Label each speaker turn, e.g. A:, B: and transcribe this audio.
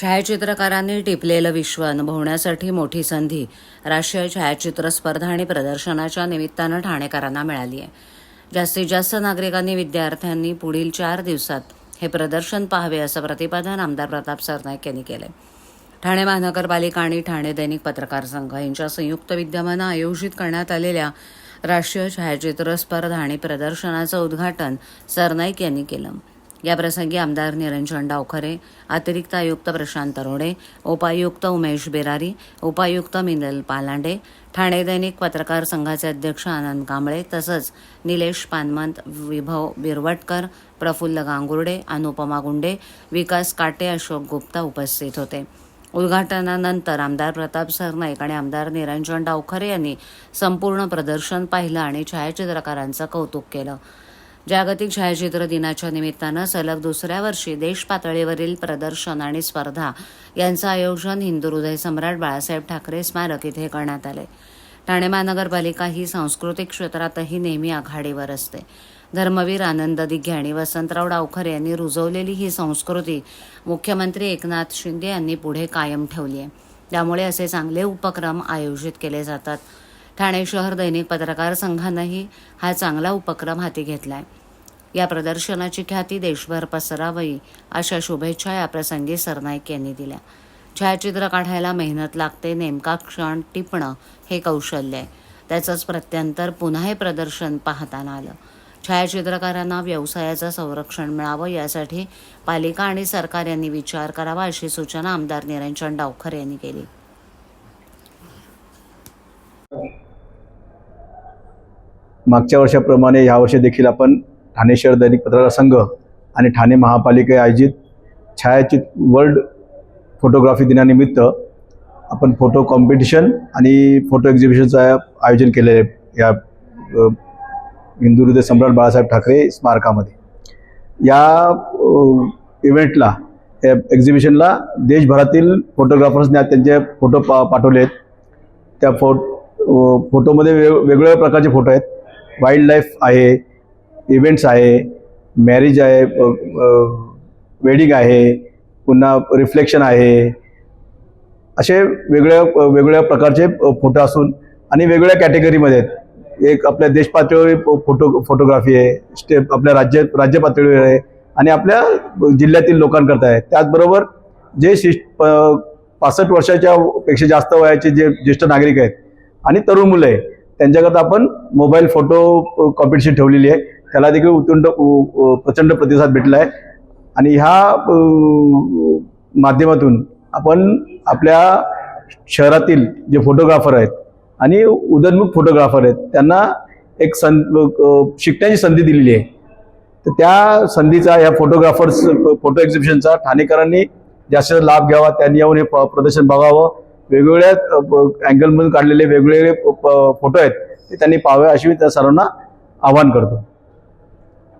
A: छायाचित्रकारांनी टिपलेलं विश्व अनुभवण्यासाठी मोठी संधी राष्ट्रीय छायाचित्र स्पर्धा आणि प्रदर्शनाच्या निमित्तानं ठाणेकरांना मिळाली आहे जास्तीत जास्त नागरिकांनी विद्यार्थ्यांनी पुढील चार दिवसात हे प्रदर्शन पाहावे असं प्रतिपादन आमदार प्रताप सरनाईक यांनी केलं ठाणे महानगरपालिका आणि ठाणे दैनिक पत्रकार संघ यांच्या संयुक्त विद्यमानं आयोजित करण्यात आलेल्या राष्ट्रीय छायाचित्र स्पर्धा आणि प्रदर्शनाचं उद्घाटन सरनाईक यांनी केलं. याप्रसंगी आमदार निरंजन डावखरे अतिरिक्त आयुक्त प्रशांत रोडे उपायुक्त उमेश बेरारी उपायुक्त मिनल पालांडे ठाणे दैनिक पत्रकार संघाचे अध्यक्ष आनंद कांबळे तसंच निलेश पानमंत विभव बिरवटकर प्रफुल्ल गांगुर्डे अनुपमा गुंडे विकास काटे अशोक गुप्ता उपस्थित होते. उद्घाटनानंतर आमदार प्रताप सरनाईक आणि आमदार निरंजन डावखरे यांनी संपूर्ण प्रदर्शन पाहिलं आणि छायाचित्रकारांचं कौतुक केलं. जागतिक छायाचित्र दिनाच्या निमित्तानं सलग दुसऱ्या वर्षी देश पातळीवरील प्रदर्शन आणि स्पर्धा यांचं आयोजन हिंदू हृदय सम्राट बाळासाहेब ठाकरे स्मारक इथे करण्यात आले. ठाणे महानगरपालिका ही सांस्कृतिक क्षेत्रातही नेहमी आघाडीवर असते. धर्मवीर आनंद दिघे आणि वसंतराव डावखर यांनी रुजवलेली ही संस्कृती मुख्यमंत्री एकनाथ शिंदे यांनी पुढे कायम ठेवली आहे. त्यामुळे असे चांगले उपक्रम आयोजित केले जातात. ठाणे शहर दैनिक पत्रकार संघानंही हा चांगला उपक्रम हाती घेतलाय. या प्रदर्शनाची ख्याती देशभर पसरावी अशा शुभेच्छा याप्रसंगी सरनाईक यांनी दिल्या. छायाचित्र काढायला मेहनत लागते नेमका क्षण टिपणं हे कौशल्य आहे. त्याचंच प्रत्यंतर पुन्हा हे प्रदर्शन पाहताना आलं. छायाचित्रकारांना व्यवसायाचं संरक्षण मिळावं यासाठी पालिका आणि सरकार यांनी विचार करावा अशी सूचना आमदार निरंजन डावखर यांनी केली.
B: मागच्या वर्षाप्रमाणे यावर्षी देखील आपण ठाणे शहर दैनिक पत्रकार संघ आणि ठाणे महापालिका आयोजित छायाचित वर्ल्ड फोटोग्राफी दिनानिमित्त आपण फोटो कॉम्पिटिशन आणि फोटो एक्झिबिशनचं आयोजन केलेलं आहे. या अ, हिंदू सम्राट बाळासाहेब ठाकरे स्मारकामध्ये. या इव्हेंटला या एक्झिबिशनला देशभरातील फोटोग्राफर्सने त्यांचे फोटो पा पाठवले आहेत त्या फो फोटोमध्ये वेग वेगवेगळ्या प्रकारचे फोटो आहेत. वाईल्ड लाईफ आहे इव्हेंट्स आहे मॅरेज आहे वेडिंग आहे पुन्हा रिफ्लेक्शन आहे. असे वेगळ्या वेगवेगळ्या प्रकारचे फोटो असून आणि वेगवेगळ्या कॅटेगरीमध्ये आहेत. एक आपल्या देश पातळीवर फोटो फोटोग्राफी आहे स्टेप आपल्या राज्य राज्य पातळीवर आहे आणि आपल्या जिल्ह्यातील लोकांकरता आहे. त्याचबरोबर जे शिष्ट प- पासष्ट वर्षाच्या पेक्षा जास्त वयाचे जे ज्येष्ठ नागरिक आहेत आणि तरुण मुलं आहे त्यांच्याकरता आपण मोबाईल फोटो कॉम्पिटिशन ठेवलेली आहे. त्याला देखील उत्तुंड प्रचंड प्रतिसाद भेटला आहे आणि ह्या माध्यमातून आपण आपल्या शहरातील जे फोटोग्राफर आहेत आणि उदयनमुख फोटोग्राफर आहेत त्यांना एक सं शिकण्याची संधी दिलेली आहे. तर त्या संधीचा ह्या फोटोग्राफर्स फोटो एक्झिबिशनचा ठाणेकरांनी जास्त लाभ घ्यावा त्यांनी येऊन हे प- प्रदर्शन बघावं. वेगवेगळ्या अँगलमधून काढलेले वेगवेगळे फोटो आहेत ते त्यांनी पाहावे अशी मी त्या सर्वांना आवाहन करतो.